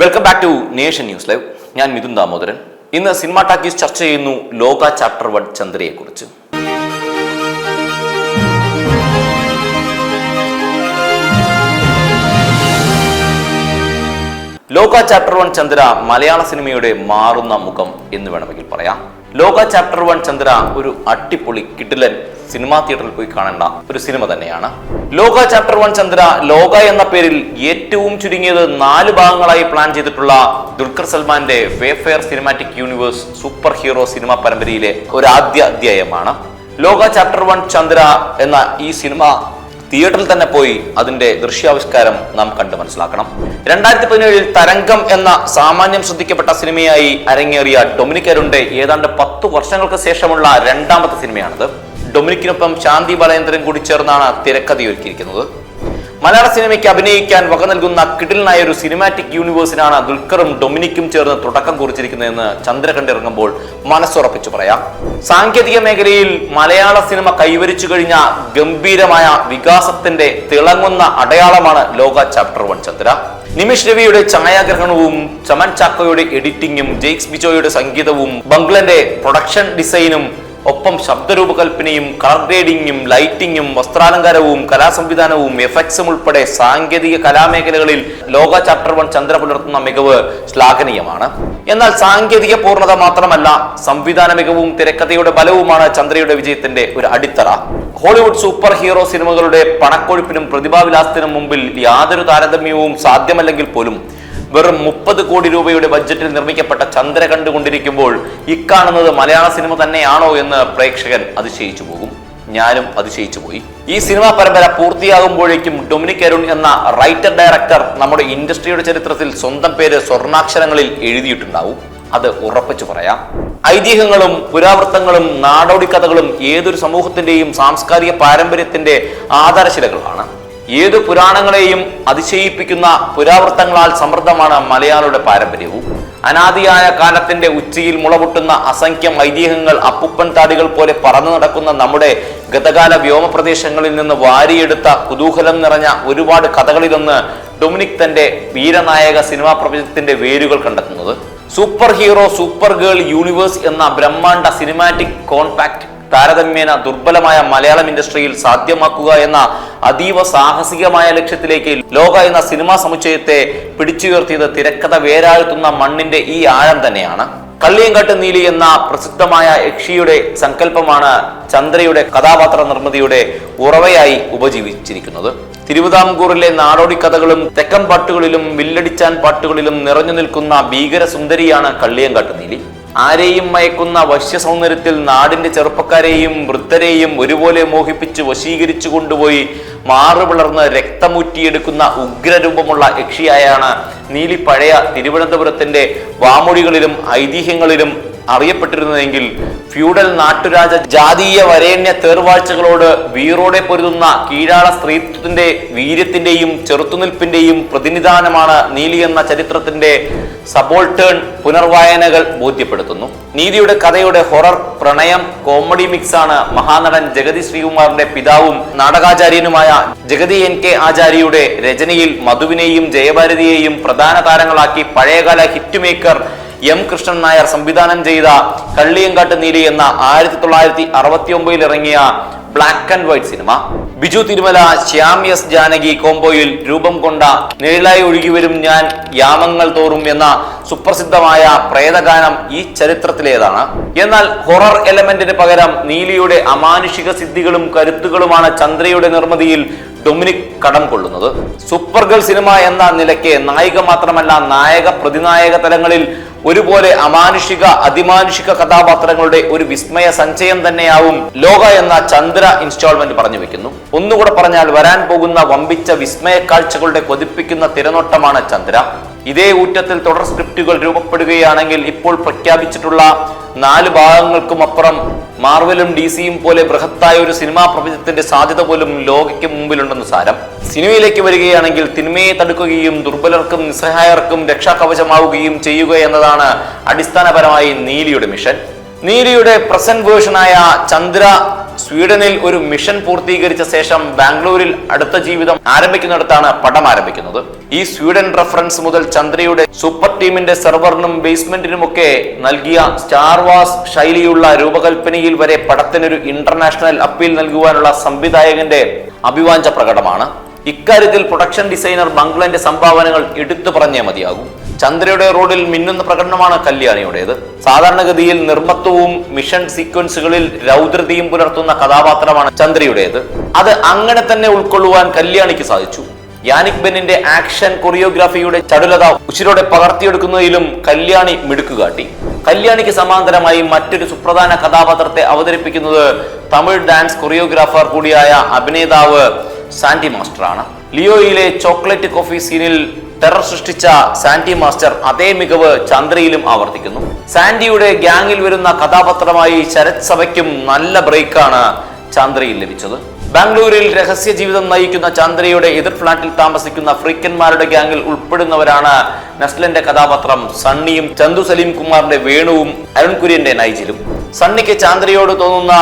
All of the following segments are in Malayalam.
Welcome back to Nation News Live ഞാൻ മിഥുൻ ദാമോദരൻ. ഇന്ന് സിനിമ ടാക്കീസ് ചർച്ച ചെയ്യുന്നു ലോക ചാപ്റ്റർ വൺ ചന്ദ്രയെക്കുറിച്ച്. ലോക ചാപ്റ്റർ വൺ ചന്ദ്ര മലയാള സിനിമയുടെ മാറുന്ന മുഖം എന്ന് വേണമെങ്കിൽ പറയാം. ലോക ചാപ്റ്റർ വൺ ചന്ദ്ര ഒരു അട്ടിപ്പൊളി കിടിലൻ സിനിമാ തിയേറ്ററിൽ പോയി കാണേണ്ട ഒരു സിനിമ തന്നെയാണ്. ലോക ചാപ്റ്റർ വൺ ചന്ദ്ര ലോക എന്ന പേരിൽ ഏറ്റവും ചുരുങ്ങിയത് നാല് ഭാഗങ്ങളായി പ്ലാൻ ചെയ്തിട്ടുള്ള ദുൽഖർ സൽമാന്റെ Wayfarer cinematic universe superhero cinema പരമ്പരയിലെ ഒരു ആദ്യ അധ്യായമാണ്. ലോക ചാപ്റ്റർ വൺ ചന്ദ്ര എന്ന ഈ സിനിമ തിയേറ്ററിൽ തന്നെ പോയി അതിന്റെ ദൃശ്യാവിഷ്കാരം നാം കണ്ടു മനസ്സിലാക്കണം. രണ്ടായിരത്തി പതിനേഴിൽ തരംഗം എന്ന സാമാന്യം ശ്രദ്ധിക്കപ്പെട്ട സിനിമയായി അരങ്ങേറിയ ഡൊമിനിക് അരുണ്ടെ ഏതാണ്ട് പത്തു വർഷങ്ങൾക്ക് ശേഷമുള്ള രണ്ടാമത്തെ സിനിമയാണിത്. ഡൊമിനിക്കിനൊപ്പം ശാന്തി ബാലേന്ദ്രൻ കൂടി ചേർന്നാണ് തിരക്കഥയൊരുക്കിയിരിക്കുന്നത്. മലയാള സിനിമയ്ക്ക് അഭിനയിക്കാൻ വക നൽകുന്ന കിടിലനായ ഒരു സിനിമാറ്റിക് യൂണിവേഴ്സിനാണ് ദുൽഖറും ഡൊമിനിക്കും ചേർന്ന് തുടക്കം കുറിച്ചിരിക്കുന്നതെന്ന് ചന്ദ്രകണ്ഠ ഇറങ്ങുമ്പോൾ മനസ്സുറപ്പിച്ചു പറയാം. സാങ്കേതിക മേഖലയിൽ മലയാള സിനിമ കൈവരിച്ചു കഴിഞ്ഞ ഗംഭീരമായ വികാസത്തിന്റെ തിളങ്ങുന്ന അടയാളമാണ് ലോക ചാപ്റ്റർ വൺ ചന്ദ്ര. നിമിഷ് രവിയുടെ ഛായാഗ്രഹണവും ചമൻ ചാക്കോയുടെ എഡിറ്റിംഗും ജെയ്ക്സ് ബിജോയുടെ സംഗീതവും ബംഗ്ലന്റെ പ്രൊഡക്ഷൻ ഡിസൈനും ഒപ്പം ശബ്ദരൂപകൽപ്പനയും കളർ ഗ്രേഡിങ്ങും ലൈറ്റിങ്ങും വസ്ത്രാലങ്കാരവും കലാസംവിധാനവും എഫക്ട്സും ഉൾപ്പെടെ സാങ്കേതിക കലാമേഖലകളിൽ ലോക ചാപ്റ്റർ വൺ ചന്ദ്ര പുലർത്തുന്ന മികവ് ശ്ലാഘനീയമാണ്. എന്നാൽ സാങ്കേതിക പൂർണത മാത്രമല്ല സംവിധാന മികവും തിരക്കഥയുടെ ബലവുമാണ് ചന്ദ്രയുടെ വിജയത്തിന്റെ ഒരു അടിത്തറ. ഹോളിവുഡ് സൂപ്പർ ഹീറോ സിനിമകളുടെ പണക്കൊഴുപ്പിനും പ്രതിഭാവിലാസത്തിനും മുമ്പിൽ യാതൊരു താരതമ്യവും സാധ്യമല്ലെങ്കിൽ പോലും വെറും മുപ്പത് കോടി രൂപയുടെ ബഡ്ജറ്റിൽ നിർമ്മിക്കപ്പെട്ട ചന്ദ്ര കണ്ടുകൊണ്ടിരിക്കുമ്പോൾ ഇക്കാണുന്നത് മലയാള സിനിമ തന്നെയാണോ എന്ന് പ്രേക്ഷകൻ അതിശയിച്ചു പോകും. ഞാനും അതിശയിച്ചു പോയി. ഈ സിനിമാ പരമ്പര പൂർത്തിയാകുമ്പോഴേക്കും ഡൊമിനിക് അരുൺ എന്ന റൈറ്റർ ഡയറക്ടർ നമ്മുടെ ഇൻഡസ്ട്രിയുടെ ചരിത്രത്തിൽ സ്വന്തം പേര് സ്വർണാക്ഷരങ്ങളിൽ എഴുതിയിട്ടുണ്ടാവും. അത് ഉറപ്പിച്ചു പറയാം. ഐതിഹ്യങ്ങളും പുരാവൃത്തങ്ങളും നാടോടി കഥകളും ഏതൊരു സമൂഹത്തിന്റെയും സാംസ്കാരിക പാരമ്പര്യത്തിന്റെ ആധാരശിലകളാണ്. ഏതു പുരാണങ്ങളെയും അതിശയിപ്പിക്കുന്ന പുരാവൃത്തങ്ങളാൽ സമൃദ്ധമാണ് മലയാളിയുടെ പാരമ്പര്യവും. അനാദിയായ കാലത്തിന്റെ ഉച്ചയിൽ മുളപൊട്ടുന്ന അസംഖ്യം ഐതിഹ്യങ്ങൾ അപ്പുപ്പൻ താടികൾ പോലെ പറന്നു നടക്കുന്ന നമ്മുടെ ഗതകാല വ്യോമ പ്രദേശങ്ങളിൽ നിന്ന് വാരിയെടുത്ത കുതൂഹലം നിറഞ്ഞ ഒരുപാട് കഥകളിലൊന്ന് ഡൊമിനിക് തന്റെ വീരനായക സിനിമാ പ്രപഞ്ചത്തിന്റെ വേരുകൾ കണ്ടെത്തുന്നത്. Super hero super girl universe എന്ന ബ്രഹ്മാണ്ട സിനിമാറ്റിക് കോൺപാക്ട് താരതമ്യേന ദുർബലമായ മലയാളം ഇൻഡസ്ട്രിയിൽ സാധ്യമാക്കുക എന്ന അതീവ സാഹസികമായ ലക്ഷ്യത്തിലേക്ക് ലോക എന്ന സിനിമാ സമുച്ചയത്തെ പിടിച്ചുയർത്തിയത് തിരക്കഥ വേരാഴ്ത്തുന്ന മണ്ണിന്റെ ഈ ആഴം തന്നെയാണ്. കള്ളിയങ്കാട്ട് നീലി എന്ന പ്രസിദ്ധമായ യക്ഷിയുടെ സങ്കല്പമാണ് ചന്ദ്രയുടെ കഥാപാത്ര നിർമ്മിതിയുടെ ഉറവയായി ഉപജീവിച്ചിരിക്കുന്നത്. തിരുവിതാംകൂറിലെ നാടോടി കഥകളും തെക്കൻ പാട്ടുകളിലും വില്ലടിച്ചാൻ പാട്ടുകളിലും നിറഞ്ഞു നിൽക്കുന്ന ഭീകര സുന്ദരിയാണ് കള്ളിയങ്കാട്ട് നീലി. ആരെയും മയക്കുന്ന വശ്യ സൗന്ദര്യത്തിൽ നാടിന്റെ ചെറുപ്പക്കാരെയും വൃദ്ധരെയും ഒരുപോലെ മോഹിപ്പിച്ച് വശീകരിച്ചു കൊണ്ടുപോയി മാറുപിളർന്ന് രക്തമുറ്റിയെടുക്കുന്ന ഉഗ്രരൂപമുള്ള യക്ഷിയായാണ് നീലി പഴയ തിരുവനന്തപുരത്തിന്റെ വാമൊഴികളിലും ഐതിഹ്യങ്ങളിലും അറിയപ്പെട്ടിരുന്നതെങ്കിൽ ഫ്യൂഡൽ നാട്ടുരാജ ജാതീയ വരേണ്യ തേർവാഴ്ചകളോട് വീറോടെ പൊരുതുന്ന കീഴാള സ്ത്രീത്വത്തിന്റെ വീര്യത്തിന്റെയും ചെറുത്തുനിൽപ്പിന്റെയും പ്രതിനിധാനമാണ് നീലി എന്ന ചരിത്രത്തിന്റെ സബോൾട്ടേൺ പുനർവായനകൾ ബോധ്യപ്പെടുത്തുന്നു. നീതിയുടെ കഥയുടെ ഹൊറർ പ്രണയം കോമഡി മിക്സ് ആണ് മഹാനടൻ ജഗതി ശ്രീകുമാറിന്റെ പിതാവും നാടകാചാര്യനുമായ ജഗതി എൻ കെ ആചാര്യയുടെ രചനയിൽ മധുവിനെയും ജയഭാരതിയെയും പ്രധാന താരങ്ങളാക്കി പഴയകാല hit maker M Krishnan Nair സംവിധാനം ചെയ്ത കള്ളിയങ്കാട്ട് നീലി എന്ന ആയിരത്തി തൊള്ളായിരത്തി അറുപത്തി ഒമ്പതിൽ ഇറങ്ങിയ black and white cinema. Biju Thirumala Shyam S Janaki കോംബോയിൽ രൂപം കൊണ്ട നിഴലായി ഒഴുകിവരും ഞാൻ യാമങ്ങൾ തോറും എന്ന സുപ്രസിദ്ധമായ പ്രേതഗാനം ഈ ചരിത്രത്തിലേതാണ്. എന്നാൽ ഹൊറർ എലമെന്റിന് പകരം നീലിയുടെ അമാനുഷിക സിദ്ധികളും കരുത്തുകളുമാണ് ചന്ദ്രയുടെ നിർമ്മിതിയിൽ ഡൊമിനിക് കടം കൊള്ളുന്നത്. സൂപ്പർ ഗേൾ സിനിമ എന്ന നിലയ്ക്ക് നായിക മാത്രമല്ല നായക പ്രതിനായക തലങ്ങളിൽ ഒരുപോലെ അമാനുഷിക അതിമാനുഷിക കഥാപാത്രങ്ങളുടെ ഒരു വിസ്മയ സഞ്ചയം തന്നെയാവും ലോക എന്ന ചന്ദ്ര ഇൻസ്റ്റാൾമെന്റ് പറഞ്ഞു വെക്കുന്നു. ഒന്നുകൂടെ പറഞ്ഞാൽ വരാൻ പോകുന്ന വമ്പിച്ച വിസ്മയ കാഴ്ചകളുടെ കൊതിപ്പിക്കുന്ന തിരനോട്ടമാണ് ചന്ദ്ര. ഇതേ ഊറ്റത്തിൽ തുടർ സ്ക്രിപ്റ്റുകൾ രൂപപ്പെടുകയാണെങ്കിൽ ഇപ്പോൾ പ്രഖ്യാപിച്ചിട്ടുള്ള നാല് ഭാഗങ്ങൾക്കും അപ്പുറം മാർവലും ഡി സിയും പോലെ ബൃഹത്തായ ഒരു സിനിമാ പ്രപഞ്ചത്തിന്റെ സാധ്യത പോലും ലോകയ്ക്ക് മുമ്പിലുണ്ടെന്ന് സാരം. സിനിമയിലേക്ക് വരികയാണെങ്കിൽ തിന്മയെ തടുക്കുകയും ദുർബലർക്കും നിസ്സഹായർക്കും രക്ഷാകവചമാവുകയും ചെയ്യുക എന്നതാണ് അടിസ്ഥാനപരമായി നീലിയുടെ മിഷൻ. നീലിയുടെ പ്രസന്റ് വേർഷനായ ചന്ദ്ര സ്വീഡനിൽ ഒരു മിഷൻ പൂർത്തീകരിച്ച ശേഷം ബാംഗ്ലൂരിൽ അടുത്ത ജീവിതം ആരംഭിക്കുന്നിടത്താണ് പടം ആരംഭിക്കുന്നത്. ഈ സ്വീഡൻ റഫറൻസ് മുതൽ ചന്ദ്രയുടെ സൂപ്പർ ടീമിന്റെ സെർവറിനും ബേസ്മെന്റിനുമൊക്കെ നൽകിയ സ്റ്റാർ വാസ് ശൈലിയുള്ള രൂപകൽപ്പനയിൽ വരെ പടത്തിനൊരു ഇന്റർനാഷണൽ അപ്പീൽ നൽകുവാനുള്ള സംവിധായകന്റെ അഭിവാഞ്ച പ്രകടമാണ്. ഇക്കാര്യത്തിൽ പ്രൊഡക്ഷൻ ഡിസൈനർ ബംഗ്ലന്റെ സംഭാവനകൾ എടുത്തു പറഞ്ഞേ മതിയാകും. ചന്ദ്രയുടെ റോഡിൽ മിന്നുന്ന പ്രകടനമാണ് കല്യാണിയുടേത്. സാധാരണഗതിയിൽ നിർമ്മത്വവും മിഷൻ സീക്വൻസുകളിൽ രൗദ്രതയും പുലർത്തുന്ന കഥാപാത്രമാണ് ചന്ദ്രയുടേത്. അത് അങ്ങനെ തന്നെ ഉൾക്കൊള്ളുവാൻ കല്യാണിക്ക് സാധിച്ചു. യാനിക് ബെന്നിന്റെ ആക്ഷൻ കൊറിയോഗ്രാഫിയുടെ ചടുലത ഉച്ചിരോടെ പകർത്തിയെടുക്കുന്നതിലും കല്യാണി മിടുക്കുകാട്ടി കല്യാണിക്ക് സമാന്തരമായി മറ്റൊരു സുപ്രധാന കഥാപാത്രത്തെ അവതരിപ്പിക്കുന്നത് തമിഴ് ഡാൻസ് കൊറിയോഗ്രാഫർ കൂടിയായ അഭിനേതാവ് സാന്റി മാസ്റ്ററാണ്. ലിയോയിലെ ചോക്ലേറ്റ് കോഫി സീനിൽ ടെറർ സൃഷ്ടിച്ച സാന്റി മാസ്റ്റർ അതേ മികവ് ചന്ദ്രയിലും ആവർത്തിക്കുന്നു. സാന്റിയുടെ ഗ്യാങ്ങിൽ വരുന്ന കഥാപാത്രമായി ശരത് സഭയ്ക്കും നല്ല ബ്രേക്കാണ് ചന്ദ്രയിൽ ലഭിച്ചത്. ബാംഗ്ലൂരിൽ രഹസ്യ ജീവിതം നയിക്കുന്ന ചന്ദ്രയുടെ എതിർ ഫ്ളാറ്റിൽ താമസിക്കുന്ന ഫ്രീക്കന്മാരുടെ ഗ്യാങ്ങിൽ ഉൾപ്പെടുന്നവരാണ് നസ്ലന്റെ കഥാപാത്രം സണ്ണിയും ചന്തു സലീം കുമാറിന്റെ വേണുവും അരുൺ കുര്യന്റെ നൈജിലും. സണ്ണിക്ക് ചാന്ദ്രയോട് തോന്നുന്ന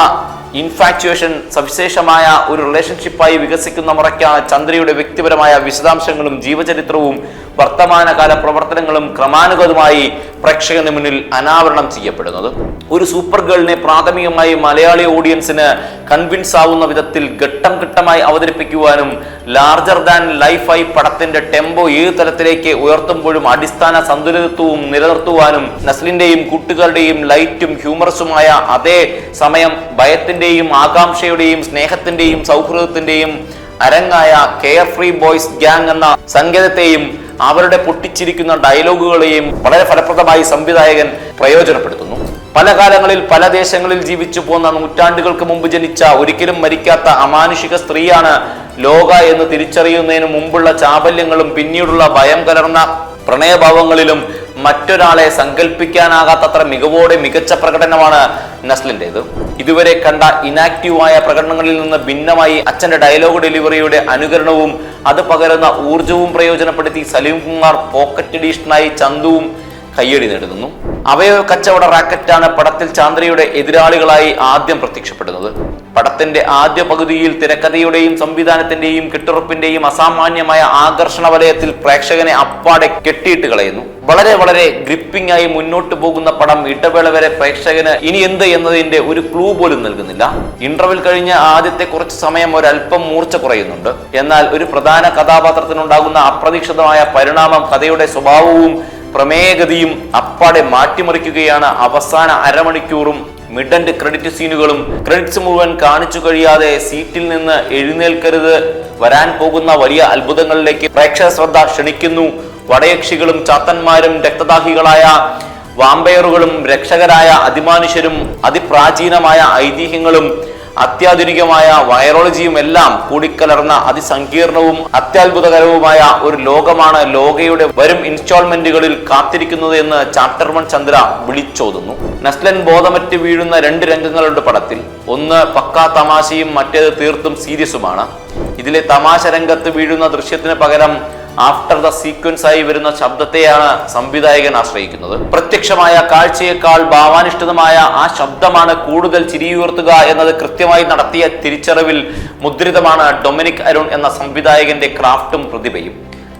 ഇൻഫാക്ച്വേഷൻ സവിശേഷമായ ഒരു റിലേഷൻഷിപ്പായി വികസിക്കുന്ന മുറയ്ക്കാണ് ചന്ദ്രയുടെ വ്യക്തിപരമായ വിശദാംശങ്ങളും ജീവചരിത്രവും വർത്തമാനകാല പ്രവർത്തനങ്ങളും ക്രമാനുഗതമായി പ്രേക്ഷകന് മുന്നിൽ അനാവരണം ചെയ്യപ്പെടുന്നത്. ഒരു സൂപ്പർ ഗേളിനെ പ്രാഥമികമായി മലയാളി ഓഡിയൻസിന് കൺവിൻസ് ആവുന്ന വിധത്തിൽ ഘട്ടം ഘട്ടമായി അവതരിപ്പിക്കുവാനും ലാർജർ ദാൻ ലൈഫായി പടത്തിന്റെ ടെമ്പോ ഏത് തലത്തിലേക്ക് ഉയർത്തുമ്പോഴും അടിസ്ഥാന സന്തുലിതത്വവും നിലനിർത്തുവാനും നസ്ലിന്റെയും കൂട്ടുകാരുടെയും ലൈറ്റും ഹ്യൂമറസുമായ അതേ സമയം ഭയത്തിന്റെയും ആകാംക്ഷയുടെയും സ്നേഹത്തിന്റെയും സൗഹൃദത്തിന്റെയും അരങ്ങായ കെയർ ഫ്രീ ബോയ്സ് ഗ്യാങ് എന്ന സങ്കേതത്തെയും അവരുടെ പൊട്ടിച്ചിരിക്കുന്ന ഡയലോഗുകളെയും വളരെ ഫലപ്രദമായി സംവിധായകൻ പ്രയോജനപ്പെടുത്തുന്നു. പല കാലങ്ങളിൽ പല ദേശങ്ങളിൽ ജീവിച്ചു പോന്ന നൂറ്റാണ്ടുകൾക്ക് മുമ്പ് ജനിച്ച ഒരിക്കലും മരിക്കാത്ത അമാനുഷിക സ്ത്രീയാണ് ലോക എന്ന് തിരിച്ചറിയുന്നതിന് മുമ്പുള്ള ചാബല്യങ്ങളും പിന്നീടുള്ള ഭയം കലർന്ന പ്രണയഭാവങ്ങളിലും മറ്റൊരാളെ സങ്കല്പിക്കാനാകാത്തത്ര മികവോടെ മികച്ച പ്രകടനമാണ് നസ്ലിന്റെത് ഇതുവരെ കണ്ട ഇനാക്റ്റീവായ പ്രകടനങ്ങളിൽ നിന്ന് ഭിന്നമായി അച്ഛന്റെ ഡയലോഗ് ഡെലിവറിയുടെ അനുകരണവും അത് പകരുന്ന ഊർജവും പ്രയോജനപ്പെടുത്തി സലീം കുമാർ പോക്കറ്റ് എഡീഷനായി ചന്തുവും കയ്യടി നേടുന്നു. അവയവ കച്ചവട റാക്കറ്റാണ് പടത്തിൽ ചാന്ദ്രയുടെ എതിരാളികളായി ആദ്യം പ്രത്യക്ഷപ്പെടുന്നത്. പടത്തിന്റെ ആദ്യ പകുതിയിൽ തിരക്കഥയുടെയും സംവിധാനത്തിന്റെയും കെട്ടുറപ്പിന്റെയും അസാമാന്യമായ ആകർഷണ വലയത്തിൽ പ്രേക്ഷകനെ അപ്പാടെ കെട്ടിയിട്ട് കളയുന്നു. വളരെ വളരെ ഗ്രിപ്പിംഗ് ആയി മുന്നോട്ട് പോകുന്ന പടം ഇടവേള വരെ പ്രേക്ഷകന് ഇനി എന്ത് എന്നതിന്റെ ഒരു ക്ലൂ പോലും നൽകുന്നില്ല. ഇന്റർവെൽ കഴിഞ്ഞ ആദ്യത്തെ കുറച്ച് സമയം ഒരല്പം മൂർച്ച കുറയുന്നുണ്ട്. എന്നാൽ ഒരു പ്രധാന കഥാപാത്രത്തിനുണ്ടാകുന്ന അപ്രതീക്ഷിതമായ പരിണാമം കഥയുടെ സ്വഭാവവും പ്രമേയഗതിയും അപ്പാടെ മാറ്റിമറിക്കുകയാണ് അവസാന അരമണിക്കൂറും മിഡ് ആൻഡ് ക്രെഡിറ്റ് സീനുകളും. ക്രെഡിറ്റ്സ് മുഴുവൻ കാണിച്ചു കഴിയാതെ സീറ്റിൽ നിന്ന് എഴുന്നേൽക്കരുത്. വരാൻ പോകുന്ന വലിയ അത്ഭുതങ്ങളിലേക്ക് പ്രേക്ഷക ശ്രദ്ധ ക്ഷണിക്കുന്നു. വടയക്ഷികളും ചാത്തന്മാരും രക്തദാഹികളായ വാമ്പയറുകളും രക്ഷകരായ അതിമാനുഷ്യരും അതിപ്രാചീനമായ ഐതിഹ്യങ്ങളും അത്യാധുനികമായ വൈറോളജിയും എല്ലാം കൂടിക്കലർന്ന അതിസങ്കീർണവും അത്യാത്ഭുതകരവുമായ ഒരു ലോകമാണ് ലോകയുടെ വരും ഇൻസ്റ്റാൾമെന്റുകളിൽ കാത്തിരിക്കുന്നത് എന്ന് ചാപ്റ്റർ വൺ ചന്ദ്ര വിളിച്ചോതുന്നു. നസ്ലൻ ബോധമറ്റ് വീഴുന്ന രണ്ട് രംഗങ്ങളുണ്ട് പടത്തിൽ ഒന്ന് പക്കാ തമാശയും മറ്റേത് തീർത്തും സീരിയസുമാണ്. ഇതിലെ തമാശ രംഗത്ത് വീഴുന്ന ദൃശ്യത്തിന് പകരം ആഫ്റ്റർ ദ സീക്വൻസ് ആയി വരുന്ന ശബ്ദത്തെയാണ് സംവിധായകൻ ആശ്രയിക്കുന്നത്. പ്രത്യക്ഷമായ കാഴ്ചയേക്കാൾ ഭാവാനിഷ്ഠിതമായ ആ ശബ്ദമാണ് കൂടുതൽ ചിരിയുയർത്തുക എന്നത് കൃത്യമായി നടത്തിയ തിരിച്ചറിവിൽ മുദ്രിതമാണ് ഡൊമിനിക് അരുൺ എന്ന സംവിധായകന്റെ ക്രാഫ്റ്റും പ്രതിഭയും.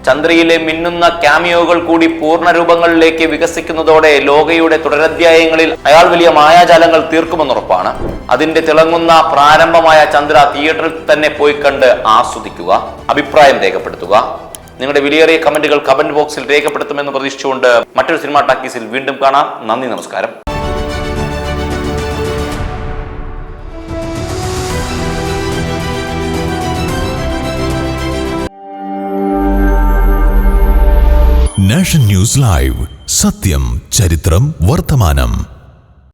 ചന്ദ്രയിലെ മിന്നുന്ന ക്യാമിയോകൾ കൂടി പൂർണ രൂപങ്ങളിലേക്ക് വികസിക്കുന്നതോടെ ലോകയുടെ തുടരധ്യായങ്ങളിൽ അയാൾ വലിയ മായാജാലങ്ങൾ തീർക്കുമെന്നുറപ്പാണ്. അതിന്റെ തിളങ്ങുന്ന പ്രാരംഭമായ ചന്ദ്ര തിയേറ്ററിൽ തന്നെ പോയി കണ്ട് ആസ്വദിക്കുക അഭിപ്രായം രേഖപ്പെടുത്തുക. നിങ്ങളുടെ വിലയേറിയ കമന്റുകൾ കമന്റ് ബോക്സിൽ രേഖപ്പെടുത്തുമെന്ന് പ്രതീക്ഷിച്ചുകൊണ്ട് മറ്റൊരു സിനിമ ടാക്കീസിൽ വീണ്ടും കാണാം. നന്ദി നമസ്കാരം. Nation News Live. സത്യം ചരിത്രം വർത്തമാനം.